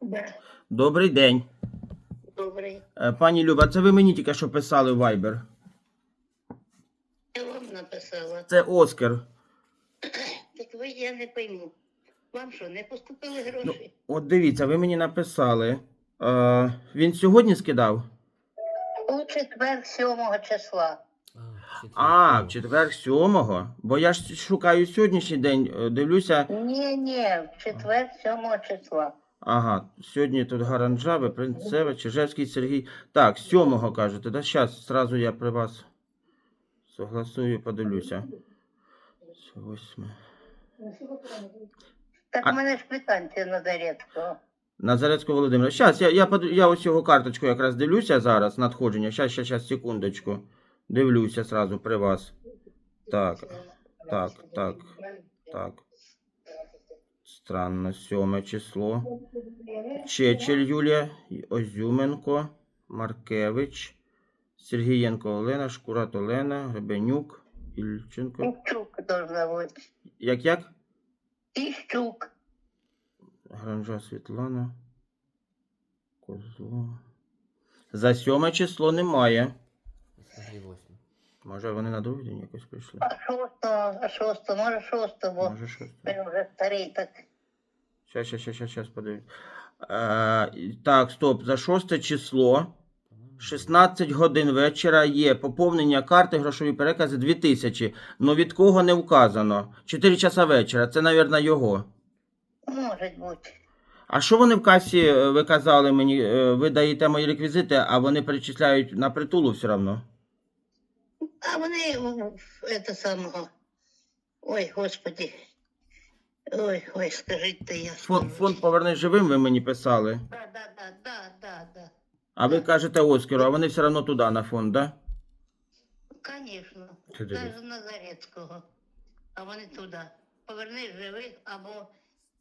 Да. Добрий день. Добрий. Е, Пані Люба, це ви мені тільки що писали в Viber. Я вам написала. Це Оскар. Так ви я не пойму. Вам що, не поступили Ну, гроші? от дивіться, ви мені написали. Е, він сьогодні скидав? У четвер 7 числа. А, в четвер сьомого. Бо я ж шукаю сьогоднішній день, е, дивлюся. Ні, ні, в четвер 7 числа. Ага, сьогодні тут Гаранджави, Принцева, Чижевський Сергій. Так, сьомого кажете, да? Зараз, зразу я при вас согласую, подивлюся. Восьме. Так в мене ж квитанція Назарецького. Назарецького Володимира. Щас, я, я, под- я ось його карточку якраз дивлюся зараз, надходження. Щас, щас, щас, секундочку. Дивлюся зразу при вас. Так, так, так, так. Странно, сьоме число. Чечель Юлія, Озюменко, Маркевич, Сергієнко Олена, Шкурат Олена, Гребенюк, Ільченко. Іщук должна бути. Як як? Іщук. Гранжа Світлана. Козло. За сьоме число немає. Може вони на другий день якось прийшли? А шостого, а шостого, може шостого, Може щось. він вже старий так. Щас, щас, щас, щас, щас. Е, так, стоп, за шосте число. 16 годин вечора є поповнення карти грошові перекази 2000. Но від кого не вказано. 4 часа вечора. Це, мабуть, його. Може бути. А що вони в касі, е, ви казали мені, е, ви даєте мої реквізити, а вони перечисляють на притулу все одно? А вони це самого. Ой, господи. Ой, ой, скажіть то я. Фонд, фонд повернись живим, ви мені писали. Да, да, да, да, да, да. А ви кажете Оскару, а вони все одно туди на фонд, да? Конечно. Ти диви. Навіть Назарецького. А вони туди. Поверни живих або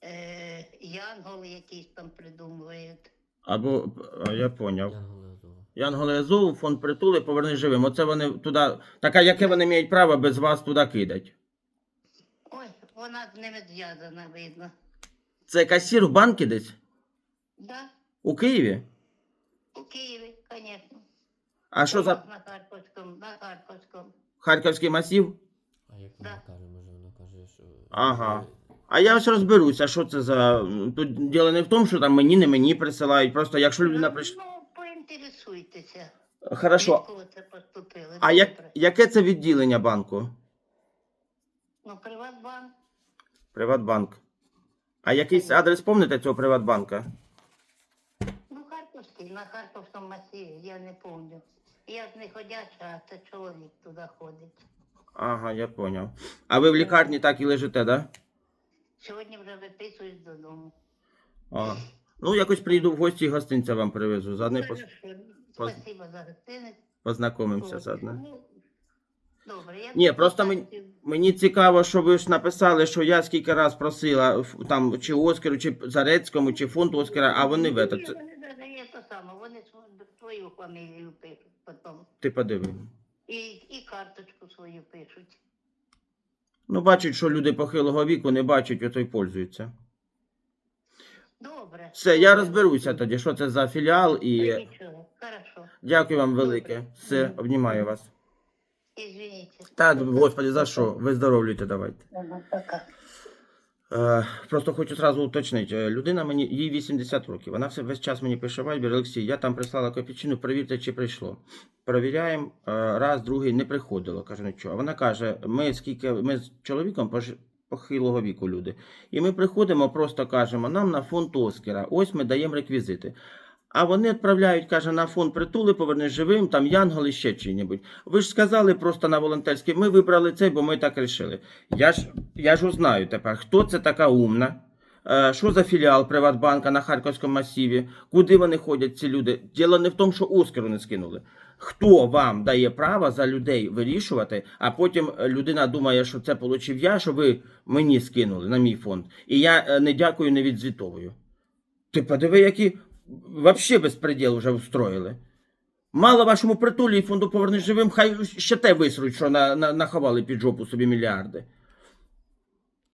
е, янгол якийсь там придумують. Або, а, я поняв. Янголи Азов, фонд притули, поверни живим. Оце вони туди. Так, а яке вони мають право без вас туди кидати? Вона з ними зв'язана, видно. Це касір в банки десь? Да? У Києві? У Києві, звісно. А що за На Харківському, на Харківському. Харківський масів? А як Да. вона каже, може вона каже, що. Ага. А я ось розберуся, що це за. Тут діло не в тому, що там мені, не мені присилають. Просто якщо людина прийшла. Ну, поінтересуйтеся. Хорошо. Від кого це поступили. А як, Добре. яке це відділення банку? Ну, Приватбанк. Приватбанк. А якийсь адрес помните цього Приватбанка? Ну, Харківський, на Харківському масиві, я не пам'ятаю. Я ж не ходяча, а це чоловік туди ходить. Ага, я поняв. А ви в лікарні так і лежите, да? Сьогодні вже виписують додому. А. Ну, якось приїду в гості і гостинця вам привезу. Заодно. Хорошо. поз- Спасибо за гостинець. познайомимося заодно. Ну, Добре, я Ні, просто мені- Мені цікаво, що ви ж написали, що я скільки раз просила там чи Оскару, чи Зарецькому, чи фонд Оскара, а вони в. Вони саме, вони свою фамілію пишуть потім. Ти подиви. І, і карточку свою пишуть. Ну, бачать, що люди похилого віку не бачать, ото й пользуються. Добре. Все, я розберуся тоді, що це за філіал, і Нічого, хорошо. дякую вам велике. Все, обнімаю вас. Извините. Та, господи, за що? Виздоровлюйте, давайте. Ага, Пока. Е, просто хочу зразу уточнити. Е, Людина мені їй 80 років. Вона все весь час мені пише Вайбер, Олексій, я там прислала копійчину, перевірте, чи прийшло. Перевіряємо, е, раз, другий не приходило. Каже, що. А вона каже: ми скільки ми з чоловіком похилого віку люди. І ми приходимо, просто кажемо, нам на фонд Оскара, ось ми даємо реквізити. А вони відправляють, каже, на фонд притули, повернись живим, там Янгол і ще чи-небудь. Ви ж сказали просто на волонтерський, ми вибрали цей, бо ми так рішили. Я ж, я ж узнаю тепер, хто це така умна, е, що за філіал Приватбанка на Харківському масиві, куди вони ходять, ці люди. Діло не в тому, що Оскару не скинули. Хто вам дає право за людей вирішувати, а потім е, людина думає, що це получив я, що ви мені скинули на мій фонд. І я е, не дякую, не відзвітовую. Ти подиви, які вообще безпреділ вже устроїли. Мало вашому притулі і фонду повернеш живим, хай ще те висруть, що на, на, наховали під жопу собі мільярди.